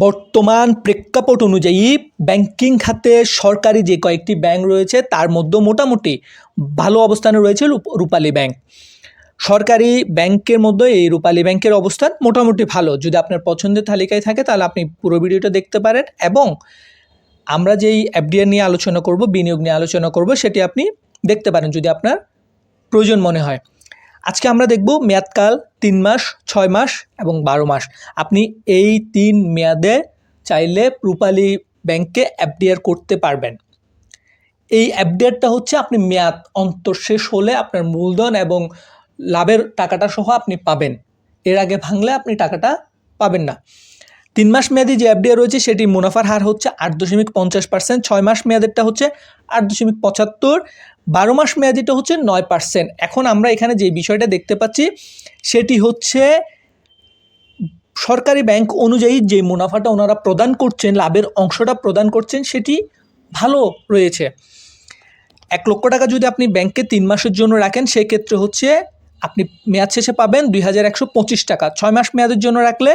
বর্তমান প্রেক্ষাপট অনুযায়ী ব্যাংকিং খাতে সরকারি যে কয়েকটি ব্যাংক রয়েছে, তার মধ্যে মোটামুটি ভালো অবস্থানে রয়েছে রূপ- রূপালী ব্যাংক। সরকারি ব্যাংকের মধ্যে এই রূপালী ব্যাংকের অবস্থান মোটামুটি ভালো। যদি আপনার পছন্দের তালিকায় থাকে, তাহলে আপনি পুরো ভিডিওটা দেখতে পারেন এবং আমরা যেই এফডিআর নিয়ে আলোচনা করব, বিনিয়োগ নিয়ে আলোচনা করব, সেটি আপনি দেখতে পারেন যদি আপনার প্রয়োজন মনে হয়। আজকে আমরা দেখব মেয়াদকাল তিন মাস, ছয় মাস এবং বারো মাস। আপনি এই তিন মেয়াদে চাইলে রূপালী ব্যাংকে এফডিআর করতে পারবেন। এই এফডিআরটা হচ্ছে আপনি মেয়াদ অন্তর শেষ হলে আপনার মূলধন এবং লাভের টাকাটা সহ আপনি পাবেন। এর আগে ভাঙলে আপনি টাকাটা পাবেন না। তিন মাস মেয়াদি যে এফডিআর রয়েছে সেটি মুনাফার হার হচ্ছে আট দশমিক পঞ্চাশ পার্সেন্ট। ছয় মাস মেয়াদেরটা হচ্ছে আট দশমিক পঁচাত্তর। বারো মাস মেয়াদিটা হচ্ছে নয় পার্সেন্ট। এখন আমরা এখানে যে বিষয়টা দেখতে পাচ্ছি, সেটি হচ্ছে সরকারি ব্যাংক অনুযায়ী যে মুনাফাটা ওনারা প্রদান করছেন, লাভের অংশটা প্রদান করছেন, সেটি ভালো রয়েছে। এক লক্ষ টাকা যদি আপনি ব্যাংকে তিন মাসের জন্য রাখেন, সেক্ষেত্রে হচ্ছে আপনি মেয়াদ শেষে পাবেন দুই হাজার একশো পঁচিশ টাকা। ছয় মাস মেয়াদের জন্য রাখলে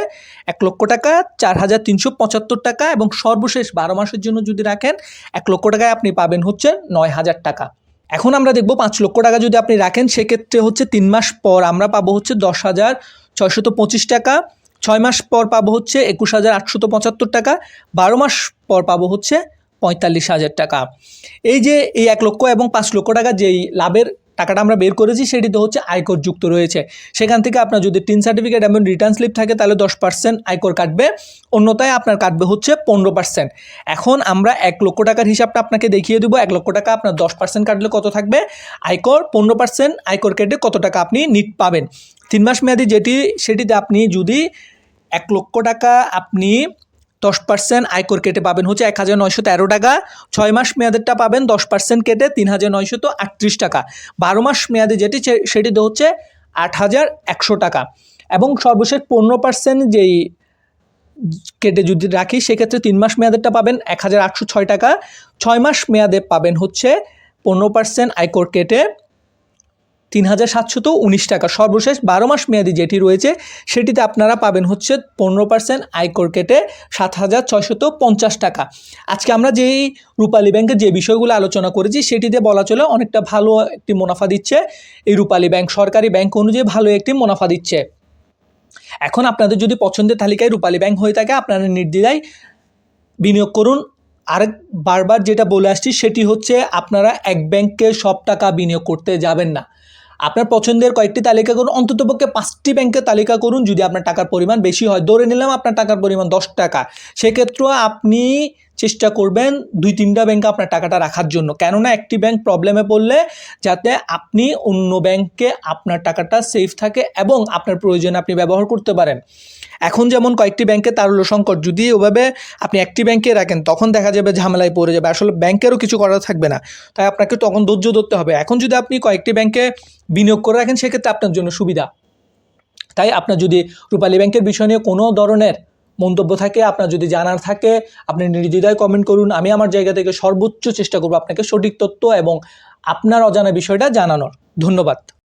এক লক্ষ টাকা, চার হাজার তিনশো পঁচাত্তর টাকা এবং সর্বশেষ বারো মাসের জন্য যদি রাখেন, এক লক্ষ টাকায় আপনি পাবেন হচ্ছে নয় হাজার টাকা। এখন আমরা দেখব পাঁচ লক্ষ টাকা যদি আপনি রাখেন, সেক্ষেত্রে হচ্ছে তিন মাস পর আমরা পাবো হচ্ছে দশ হাজার ছয়শত পঁচিশ টাকা, ছয় মাস পর পাবো হচ্ছে একুশ হাজার আটশত পঁচাত্তর টাকা, বারো মাস পর পাবো হচ্ছে পঁয়তাল্লিশ হাজার টাকা। এই যে এই এক লক্ষ এবং পাঁচ লক্ষ টাকা যেই লাভের টাকাটা আমরা বের করেছি, সেটিতে হচ্ছে আয়কর যুক্ত রয়েছে। সেখান থেকে আপনার যদি টিন সার্টিফিকেট এবং রিটার্ন স্লিপ থাকে, তাহলে দশ পার্সেন্ট আয়কর কাটবে অন্যতায় আপনার কাটবে হচ্ছে পনেরো পার্সেন্ট এখন আমরা এক লক্ষ টাকার হিসাবটা আপনাকে দেখিয়ে দেবো, এক লক্ষ টাকা আপনার দশ পার্সেন্ট কাটলে কত থাকবে? আয়কর পনেরো পার্সেন্ট আয়কর কেটে কত টাকা আপনি নিট পাবেন। তিন মাস মেয়াদি যেটি, সেটিতে আপনি যদি এক লক্ষ টাকা আপনি দশ পার্সেন্ট আয়কর কেটে পাবেন হচ্ছে এক হাজার নয়শো তেরো টাকা। ছয় মাস মেয়াদেরটা পাবেন দশ পার্সেন্ট কেটে তিন হাজার নয়শত আটত্রিশ টাকা। বারো মাস মেয়াদে যেটি, সে- সেটিতে হচ্ছে আট হাজার একশো টাকা। এবং সর্বশেষ পনেরো পার্সেন্ট যেই কেটে যদি রাখি, সেক্ষেত্রে তিন মাস মেয়াদেরটা পাবেন এক হাজার আটশো ছয় টাকা। ছয় মাস মেয়াদে পাবেন হচ্ছে পনেরো পার্সেন্ট আয়কর কেটে তিন হাজার সাতশত উনিশ টাকা। সর্বশেষ বারো মাস মেয়াদি যেটি রয়েছে, সেটিতে আপনারা পাবেন হচ্ছে পনেরো পার্সেন্ট আয়কর কেটে সাত হাজার ছয়শত পঞ্চাশ টাকা। আজকে আমরা যেই রূপালী ব্যাংকের যে বিষয়গুলো আলোচনা করেছি, সেটিতে বলা চলে অনেকটা ভালো একটি মুনাফা দিচ্ছে। এই রূপালী ব্যাংক, সরকারি ব্যাংক অনুযায়ী ভালো একটি মুনাফা দিচ্ছে। এখন আপনাদের যদি পছন্দের তালিকায় রূপালী ব্যাংক হয়ে থাকে, আপনারা নির্দ্বিধায় বিনিয়োগ করুন। আরেক বারবার যেটা বলে আসছি, সেটি হচ্ছে আপনারা এক ব্যাংকে সব টাকা বিনিয়োগ করতে যাবেন না। আপনার পছন্দের কয়েকটি তালিকা করুন, অন্ততপক্ষে পাঁচটি ব্যাংকের তালিকা করুন, যদি আপনার টাকার পরিমাণ বেশি হয়। ধরে নিলাম আপনার টাকার পরিমাণ দশ টাকা। সেক্ষেত্রেও আপনি চেষ্টা করবেন দুই তিনটা ব্যাংকে আপনার টাকাটা রাখার জন্য। কেননা একটি ব্যাংক প্রবলেমে পড়লে যাতে আপনি অন্য ব্যাংকে আপনার টাকাটা সেফ থাকে এবং আপনার প্রয়োজনে আপনি ব্যবহার করতে পারেন। এখন যেমন কয়েকটি ব্যাংকে তারল্য সংকট, যদি ওভাবে আপনি একটি ব্যাংকে রাখেন, তখন দেখা যাবে ঝামেলায় পড়ে যাবে। আসলে ব্যাংকেরও কিছু করা থাকবে না। তাই আপনাকে তখন ধৈর্য ধরতে হবে। এখন যদি আপনি কয়েকটি ব্যাংকে বিনিয়োগ করে রাখেন, সেক্ষেত্রে আপনার জন্য সুবিধা। তাই আপনার যদি রূপালী ব্যাংকের বিষয় নিয়ে কোনো ধরনের মন্তব্য থাকে, আপনার যদি জানার থাকে, আপনি নির্দ্বিধায় কমেন্ট করুন। আমি আমার জায়গা থেকে সর্বোচ্চ চেষ্টা করব আপনাকে সঠিক তথ্য এবং আপনার অজানা বিষয়টা জানানোর। ধন্যবাদ।